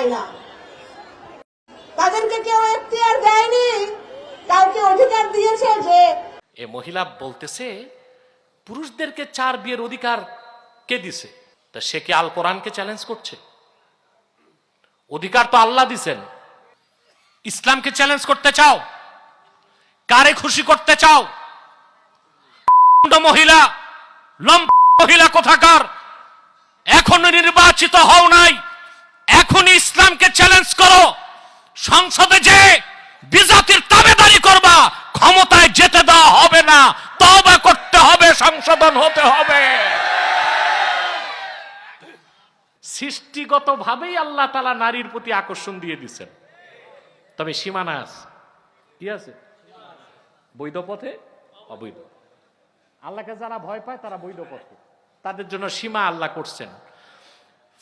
চাই না তাদেরকে কেউ এখতিয়ার দেয়নি, কাউকে অধিকার দিয়েছে যে এ মহিলা বলতেছে, পুরুষদেরকে চার বিয়ের অধিকার কে দিছে? তা সে কি আল কোরআনকে চ্যালেঞ্জ করছে? অধিকার তো আল্লাহ দিছেন। ইসলামকে চ্যালেঞ্জ করতে চাও? কারে খুশি করতে চাও? মহিলা মহিলা কোথাকার? এখনও নির্বাচিত হও নাই। এখন ইসলামকে চ্যালেঞ্জ করো। সংসদে যে বিজাতির তাবেদারি করবা, ক্ষমতায় যেতে দেওয়া হবে না। তবা করতে হবে, সংশোধন হতে হবে। সৃষ্টিগত ভাবেই আল্লাহ তালা নারীর প্রতি আকর্ষণ দিয়ে দিচ্ছেন তবে সীমানা আছে। কি আছে? বৈধ পথে, অবৈধ। আল্লাহকে যারা ভয় পায়, তারা বৈধ পথে। তাদের জন্য সীমা আল্লাহ করছেন।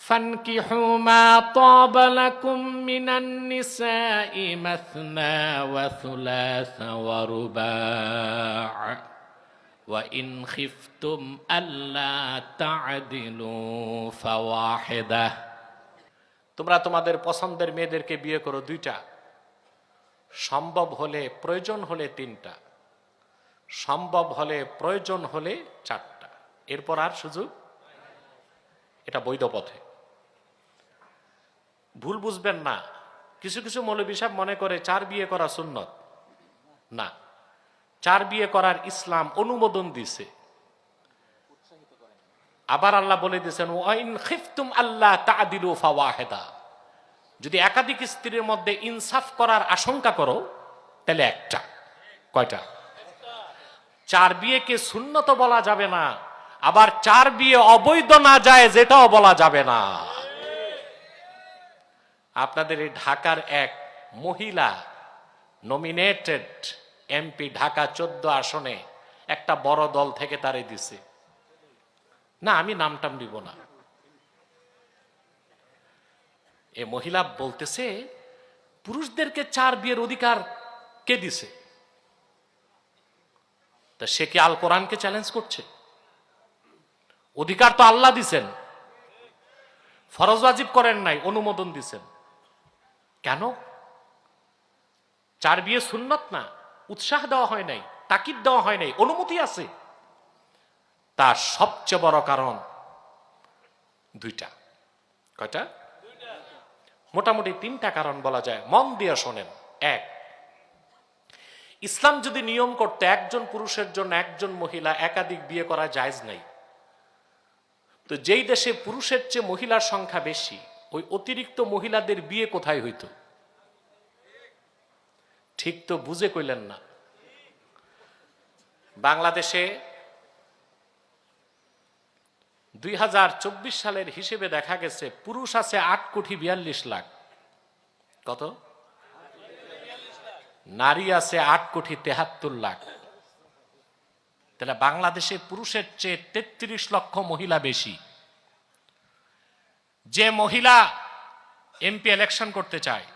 فانكحوا ما طاب لكم من النساء مثنى وثلاث ورباع وإن خفتم ألا تعدلوا فواحدة তোমরা তোমাদের পছন্দের মেয়েদেরকে বিয়ে করো দুইটা সম্ভব হলে প্রয়োজন হলে তিনটা সম্ভব হলে প্রয়োজন হলে চারটা এরপর আর সুযোগ এটা বৈধ পথে ভুল বুঝবেন না। কিছু কিছু মৌলবী সাহেব মনে করে চার বিয়ে করা সুন্নত। না, চার বিয়ে করার ইসলাম অনুমোদন দিছে। আবার আল্লাহ বলে দিয়েছেন, ওয়াইন খিফতুম আল্লাহ তাদিলু যদি একাধিক স্ত্রীর মধ্যে ইনসাফ করার আশঙ্কা করো, তাহলে একটা, কয়টা? চার বিয়েকে শূন্যত বলা যাবে না, আবার চার বিয়ে অবৈধ না যায় যেটাও বলা যাবে না। আপনাদের এই ঢাকার এক মহিলা নমিনেটেড এমপি ঢাকা চোদ্দ আসনে একটা বড় দল থেকে তারে দিছে। না, আমি নামটাম দিব না। এ মহিলা বলতেছে, পুরুষদেরকে চার বিয়ের অধিকার কে দিছে? তা সে কি আল কোরআনকে চ্যালেঞ্জ করছে? অধিকার তো আল্লাহ দিছেন। ফরজ ওয়াজিব করেন নাই, অনুমোদন দিছেন। কেন? চার বিয়ে সুন্নত না, উৎসাহ দেওয়া হয় নাই, তাকিদ দেওয়া হয় নাই, অনুমতি আছে। তার সবচেয়ে বড় কারণ দুইটা। কয়টা? মোটামুটি তিনটা কারণ বলা যায়। মন দিয়ে শোনেন। এক, ইসলাম যদি নিয়ম করতে একজন পুরুষের জন্য একজন মহিলা একাধিক বিয়ে করা জায়জ নাই, তো যেই দেশে পুরুষের চেয়ে মহিলার সংখ্যা বেশি ওই অতিরিক্ত মহিলাদের বিয়ে কোথায় হইত? ঠিক তো বুঝে কইলেন না। বাংলাদেশে দুই হাজার চব্বিশ সালের হিসেবে দেখা গেছে, পুরুষ আছে আট কোটি বিয়াল্লিশ লাখ। কত? নারী আছে আট কোটি তেহাত্তর লাখ। তাহলে বাংলাদেশে পুরুষের চেয়ে তেত্রিশ লক্ষ মহিলা বেশি। যে মহিলা এমপি ইলেকশন করতে চায়,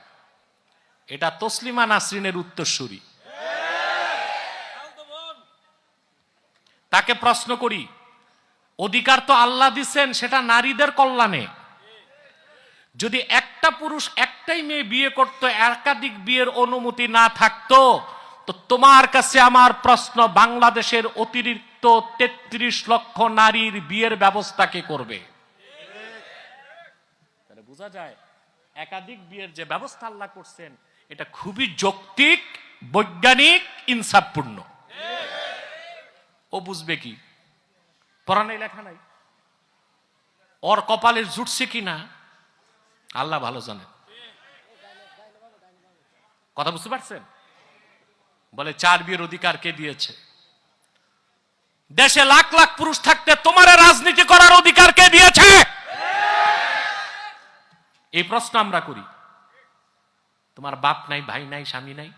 এটা তসলিমা নাসরিনের উত্তরসূরি। তাকে প্রশ্ন করি, অধিকার তো আল্লাহ দিচ্ছেন সেটা নারীদের কল্যাণে। যদি একটা পুরুষ একটাই মেয়ে বিয়ে করতো, একাধিক বিয়ের অনুমতি না থাকতো, তো তোমার কাছে আমার প্রশ্ন, বাংলাদেশের অতিরিক্ত তেত্রিশ লক্ষ নারীর বিয়ের ব্যবস্থা কে করবে? বোঝা যায়, একাধিক বিয়ের যে ব্যবস্থা আল্লাহ করছেন, এটা খুবই যৌক্তিক, বৈজ্ঞানিক, ইনসাফপূর্ণ। ও বুঝবে কি? পড়ানাই লেখা নাই? ওর কপালের জুটছে কি না? আল্লাহ ভালো জানেন কথা বুঝতে পারছেন? বলে, চার বিয়ের অধিকার কে দিয়েছে? দেশে লাখ লাখ পুরুষ থাকতে তোমার রাজনীতি করার অধিকার কে দিয়েছে? এই প্রশ্ন আমরা করি। তোমার বাপ নাই, ভাই নাই, স্বামী নাই?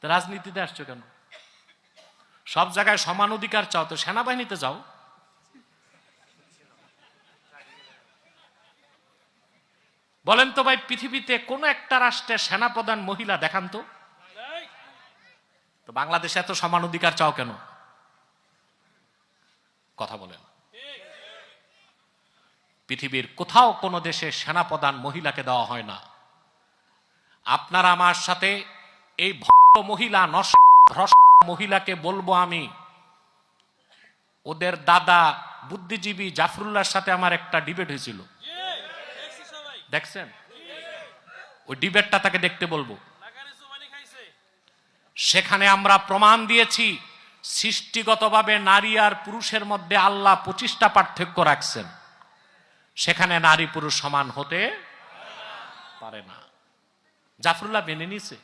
তো রাজনীতিতে আসছো কেন? সব জায়গায় সমান অধিকার চাও, তো সেনাবাহিনীতে যাও। বলেন তো ভাই, পৃথিবীতে কোন একটা রাষ্ট্রের সেনাপ্রধান মহিলা দেখান তো। তো বাংলাদেশে এত সমান অধিকার চাও কেন? কথা বলেন। পৃথিবীর কোথাও কোনো দেশে সেনাপ্রধান মহিলাকে দেওয়া হয় না। আপনারা আমার সাথে এই ভক্ত মহিলা, নষ্ট মহিলাকে বলব আমি। ওদের দাদা বুদ্ধিজীবী জাফরুল্লাহর সাথে আমার একটা ডিবেট হয়েছিল। দেখছেন? ওই ডিবেটটা তাকে দেখতে বলব। সেখানে আমরা প্রমাণ দিয়েছি, সৃষ্টিগতভাবে নারী আর পুরুষের মধ্যে আল্লাহ পঁচিশটা পার্থক্য রাখছেন। সেখানে নারী পুরুষ সমান হতে পারে না। জাফরুল্লাহ মেনে নিছে।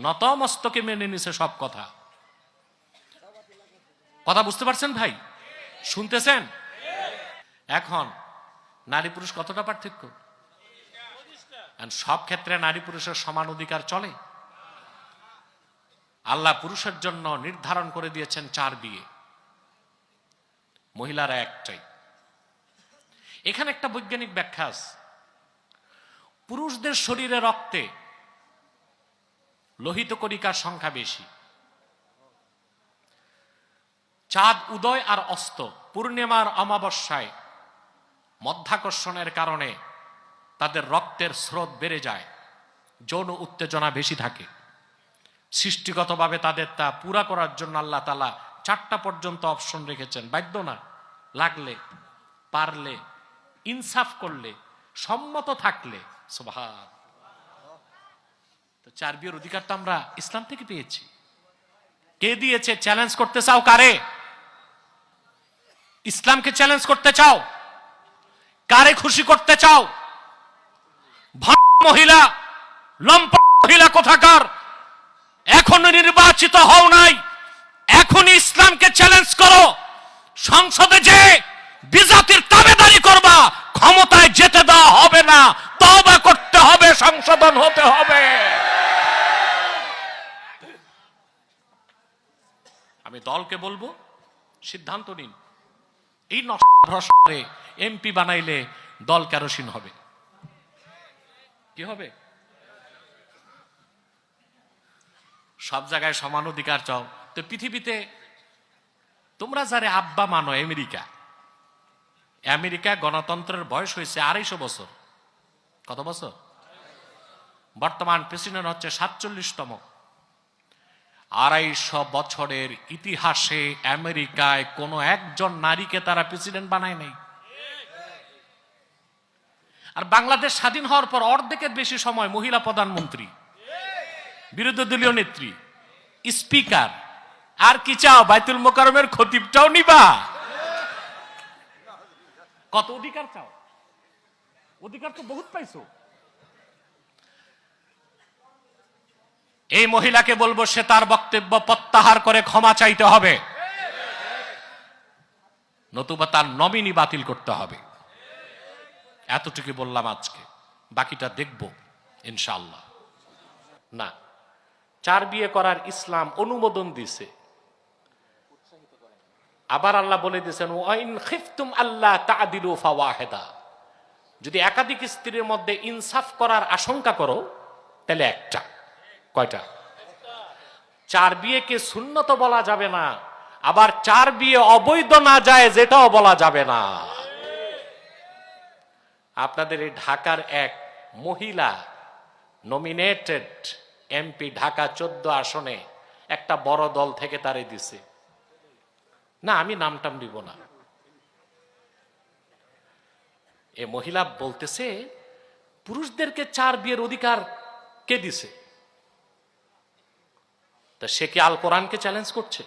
নত মস্তকে মেনে নিছে সব কথা। কথা বুঝতে পারছেন ভাই? শুনতেছেন? এখন নারী পুরুষ কতটা পার্থক্য? সব ক্ষেত্রে নারী পুরুষের সমান অধিকার চলে। আল্লাহ পুরুষের জন্য নির্ধারণ করে দিয়েছেন চার বিয়ে। মহিলারা একটাই। এখানে একটা বৈজ্ঞানিক ব্যাখ্যা আছে। পুরুষদের শরীরে রক্তে লোহিত কণিকার সংখ্যা বেশি। চাঁদ উদয় আর অস্ত, পূর্ণিমার অমাবস্যায় মধ্যাকর্ষণের কারণে তাদের রক্তের স্রোত বেড়ে যায়, যৌন উত্তেজনা বেশি থাকে। সৃষ্টিগতভাবে তাদের তা পুরা করার জন্য আল্লাহ তালা চারটা পর্যন্ত অপশন রেখেছেন। বাধ্য না, লাগলে, পারলে ইনসাফ করলে, সম্মত থাকলে, সুবহান। তো চার বিয়ের অধিকার তো আমরা ইসলাম থেকে পেয়েছি। কে দিয়েছে চ্যালেঞ্জ করতে চাও কারে? ইসলামকে চ্যালেঞ্জ করতে চাও? কারে খুশি করতে চাও? মহিলা লম্প মহিলা কোথাকার? এখনও নির্বাচিত হও নাই। এখনই ইসলামকে চ্যালেঞ্জ করো। সংসদে যে বিজাতির তাবেদারি করবা, ক্ষমতায় যেতে দেওয়া হবে না তবা করতে হবে, সংশোধন হতে হবে। আমি দলকে বলব, সিদ্ধান্ত নিন। এই নষ্টে এমপি বানাইলে দল কেরোসিন হবে। কি হবে? সব জায়গায় সমান অধিকার চাও। তো পৃথিবীতে তোমরা যারে আব্বা মানো, আমেরিকা আমেরিকা গণতন্ত্রের বয়স হয়েছে আড়াইশো বছর। কত বছর? বর্তমান প্রেসিডেন্ট হচ্ছে সাতচল্লিশতম। আড়াইশো বছরের ইতিহাসে আমেরিকায় কোনো একজন নারীকে তারা প্রেসিডেন্ট বানায় নাই। আর বাংলাদেশ স্বাধীন হওয়ার পর অর্ধেকের বেশি সময় মহিলা প্রধানমন্ত্রী, বিরোধী দলীয় নেত্রী, স্পিকার, আর কি চাও, বাইতুল মোকারমের খতিবটাও নিবা। কত অধিকার চাও? অধিকার তো বহুত পাইছো। এই মহিলাকে বলব, সে তার বক্তব্য প্রত্যাহার করে ক্ষমা চাইতে হবে। নতুবা তার নমিনি বাতিল করতে হবে। এতটুকু বললাম আজকে। বাকিটা দেখব, ইনশাআল্লাহ। না, চার বিয়ে করার ইসলাম অনুমোদন দিছে। আবার আল্লাহ বলে দিয়েছেন, ওয়াইন খিফতুম আল্লাহ তাদিলু ফাওয়াহেদা। যদি একাধিক স্ত্রীর মধ্যে ইনসাফ করার আশঙ্কা করো, তাহলে একটা, কয়টা? চার বিয়েকে শূন্যত বলা যাবে না, আবার চার বিয়ে অবৈধ না যায় যেটাও বলা যাবে না। আপনাদের এই ঢাকার এক মহিলা নমিনেটেড এমপি ঢাকা চোদ্দ আসনে একটা বড় দল থেকে তারে দিছে। না, আমি নাম টাম নিব না। এ মহিলা বলতেছে, পুরুষদেরকে চার বিয়ের অধিকার কে দিছে? তা সে কি আল কোরআনকে চ্যালেঞ্জ করছে?